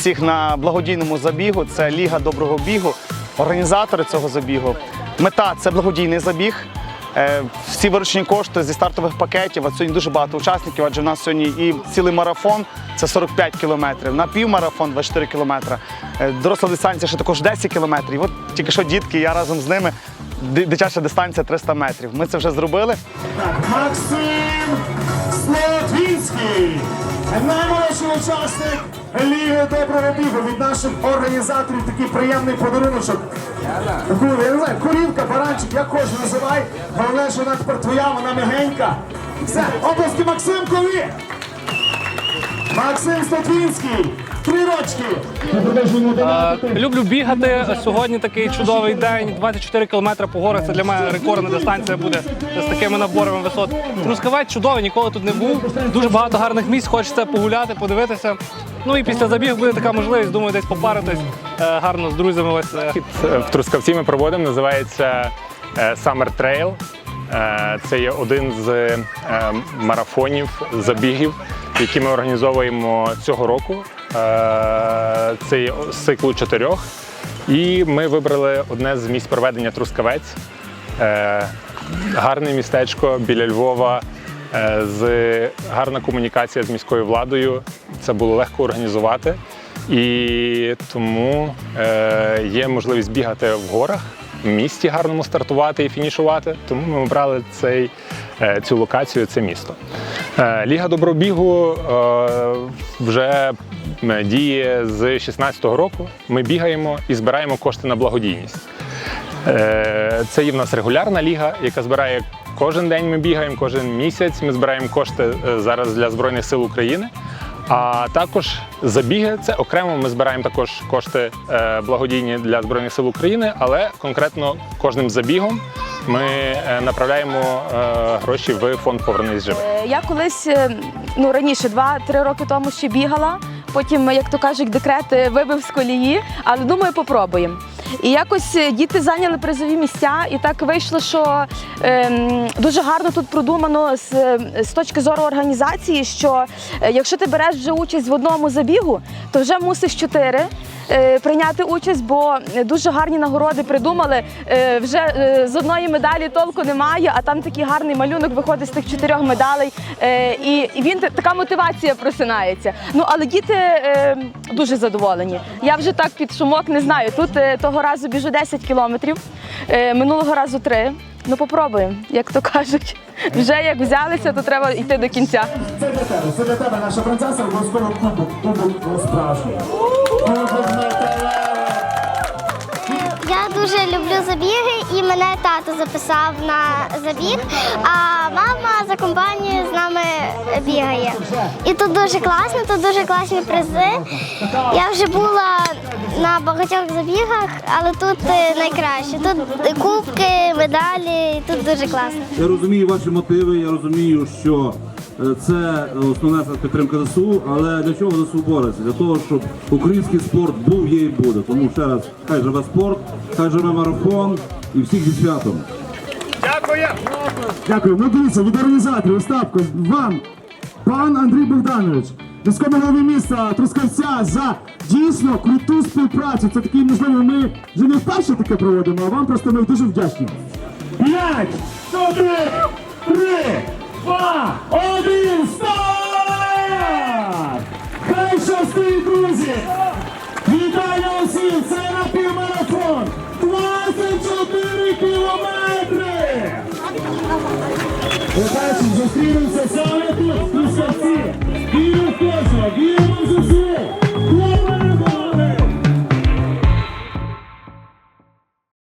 всіх на благодійному забігу. Це Ліга доброго бігу, організатори цього забігу. Мета це благодійний забіг. Е, Всі виручені кошти зі стартових пакетів. А сьогодні дуже багато учасників, адже в нас сьогодні і цілий марафон це 45 кілометрів, на півмарафон 24 кілометри. Е, Доросла дистанція ще також 10 кілометрів. От тільки що дітки, я разом з ними. Дитяча дистанція 300 метрів. Ми це вже зробили. Максим Слотвінський, наймолодший учасник Ліги доброго бігу від наших організаторів. Такий приємний подаруночок. Я не знаю, корівка, баранчик, як хочеш називай. Головне, що вона тепер твоя, вона мігенька. Все, обласки Максимкові! Максим Слотвінський, три рочки. Е, Люблю бігати. Сьогодні такий чудовий день. 24 кілометри по горах. Це для мене рекордна дистанція буде з такими наборами висот. Трускавець чудовий, ніколи тут не був. Дуже багато гарних місць. Хочеться погуляти, подивитися. Ну і після забігу буде така можливість, думаю, десь попаритись е, гарно з друзями. Ось е. В Трускавці ми проводимо, називається е, Summer Trail. Е, Це є один з е, марафонів, забігів, які ми організовуємо цього року. Е, Це з циклу чотирьох. І ми вибрали одне з місць проведення Трускавець. Е, Гарне містечко біля Львова, е, з гарна комунікація з міською владою. Це було легко організувати. І тому е, є можливість бігати в горах, в місті гарному стартувати і фінішувати. Тому ми обрали цей, е, цю локацію, це місто. Е, Ліга добробігу е, вже діє з 16-го року. Ми бігаємо і збираємо кошти на благодійність. Е, Це є в нас регулярна ліга, яка збирає кожен день. Ми бігаємо, кожен місяць. Ми збираємо кошти е, зараз для Збройних сил України. А також забіги це окремо. Ми збираємо також кошти е, благодійні для Збройних сил України, але конкретно кожним забігом ми направляємо гроші в фонд Повернись живих. Е, Я колись ну раніше, два-три роки тому ще бігала. Потім, як то кажуть, декрет е, вибив з колії, але думаю, попробуємо. І якось е, діти зайняли призові місця, і так вийшло, що ем, дуже гарно тут продумано з, е, з точки зору організації, що е, якщо ти береш вже участь в одному забігу, то вже мусиш чотири прийняти участь, бо дуже гарні нагороди придумали. Е, Вже е, з одної медалі толку немає, а там такий гарний малюнок виходить з тих чотирьох медалей. Е, І він така мотивація просинається. Ну але діти е, дуже задоволені. Я вже так під шумок не знаю. Тут е, того разу біжу 10 кілометрів, е, минулого разу 3. Ну попробуємо, як то кажуть. Вже як взялися, то треба йти до кінця. Це для тебе, це для тебе, наша принцеса, обов'язково кубок, кубок справжній. Я дуже люблю забіги і мене тато записав на забіг, а мама за компанією з нами бігає. І тут дуже класно, тут дуже класні призи. Я вже була на багатьох забігах, але тут е, найкраще. Тут кубки, медалі, тут дуже класно. Я розумію ваші мотиви, я розумію, що це основна підтримка ЗСУ, але для чого ЗСУ бореться? Для того, щоб український спорт був, є і буде. Тому ще раз, хай живе спорт, хай живе марафон і всіх зі святом. Дякую. Ну дивіться, від організаторів Остапко, вам, пан Андрій Богданович, міському голові міста Трускавця за дійсно круту співпрацю. Це такий, можливо, ми вже не вперше таке проводимо, а вам просто ми дуже вдячні. П'ять, чотири, три, Зустрінемося саме тут, у серці.